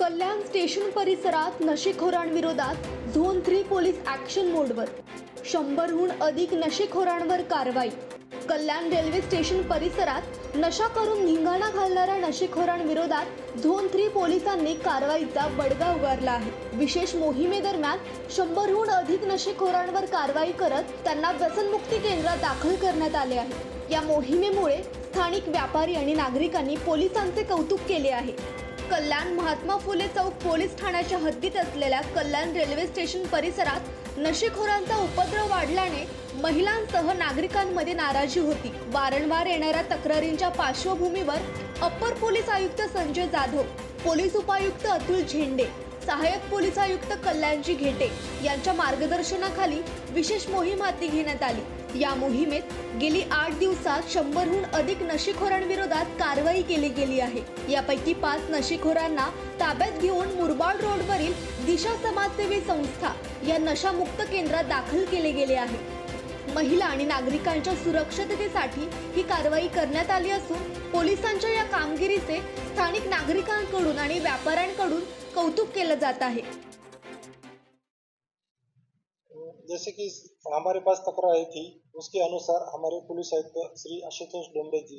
कल्याण station परिसरात नशेखोरांविरोधात zone three police action मोडवर. शंभरहून अधिक नशेखोरांवर कारवाई. कल्याण रेल्वे स्टेशन परिसरात नशा करून धिंगाणा घालणाऱ्या नशेखोरांविरोधात झोन थ्री पोलिसांनी कारवाईचा बडगा उगारला आहे. विशेष मोहिमेदरम्यान शंभरहून अधिक नशेखोरांवर कारवाई करत त्यांना व्यसनमुक्ती केंद्रात दाखल करण्यात आले आहे. या मोहिमेमुळे स्थानिक व्यापारी आणि नागरिकांनी पोलिसांचे कौतुक केले आहे. कल्याण महात्मा फुले चौक पोलीस ठाण्याच्या हद्दीत असलेल्या कल्याण रेल्वे स्टेशन परिसरात नशेखोरांचा उपद्रव वाढल्याने महिलांसह नागरिकांमध्ये नाराजी होती. वारंवार येणाऱ्या तक्रारींच्या पार्श्वभूमीवर अप्पर पोलीस आयुक्त संजय जाधव पोलीस उपायुक्त अतुल झेंडे सहाय्यक पोलीस आयुक्त कल्याणजी घेटे यांच्या मार्गदर्शनाखाली विशेष मोहीम हाती घेण्यात आली. या मोहिमेत गेली आठ दिवसात शंभरहून अधिक नशेखोरांविरोधात कारवाई केली गेली आहे. यापैकी पाच नशेखोरांना ताब्यात घेऊन मुरबाड रोडवरील दिशा समाजसेवी संस्था या नशामुक्त केंद्रात दाखल केले गेले आहे. महिला आणि नागरिकांच्या सुरक्षिततेसाठी ही कारवाई करण्यात आली असून पोलिसांच्या या कामगिरीचे स्थानिक नागरिकांकडून आणि व्यापाऱ्यांकडून कौतुक केलं जात आहे. जैसे कि हमारे पास तक्रार आई थी उसके अनुसार हमारे पुलिस आयुक्त श्री आशुतोष डोंबे जी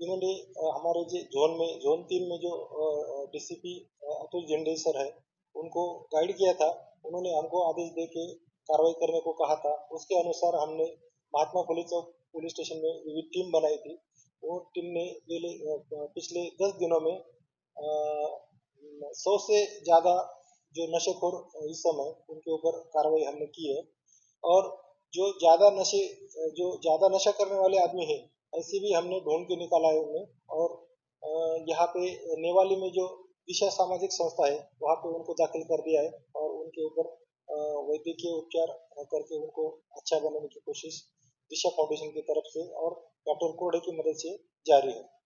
इन्होंने हमारे जो जोन में जोन तीन में जो डीसीपी अतुल झंडे सर है उनको गाइड किया था। उन्होंने हमको आदेश दे के कार्रवाई करने को कहा था। उसके अनुसार हमने महात्मा फुले चौक पुलिस स्टेशन में विविध टीम बनाई थी। वो टीम ने पिछले दस दिनों में सौ से ज़्यादा जो नशेखोर इस समय उनके ऊपर कार्रवाई हमने की है। और जो ज़्यादा नशे, जो ज़्यादा नशा करने वाले आदमी हैं, ऐसे भी हमने ढूंढ के निकाला है उन्हें। और यहाँ पे नेवाली में जो दिशा सामाजिक संस्था है, वहाँ पे उनको दाखिल कर दिया है और उनके ऊपर वैद्यकीय उपचार करके उनको अच्छा बनाने की कोशिश दिशा फाउंडेशन की तरफ से और डॉक्टर कोड़े की मदद से जारी है।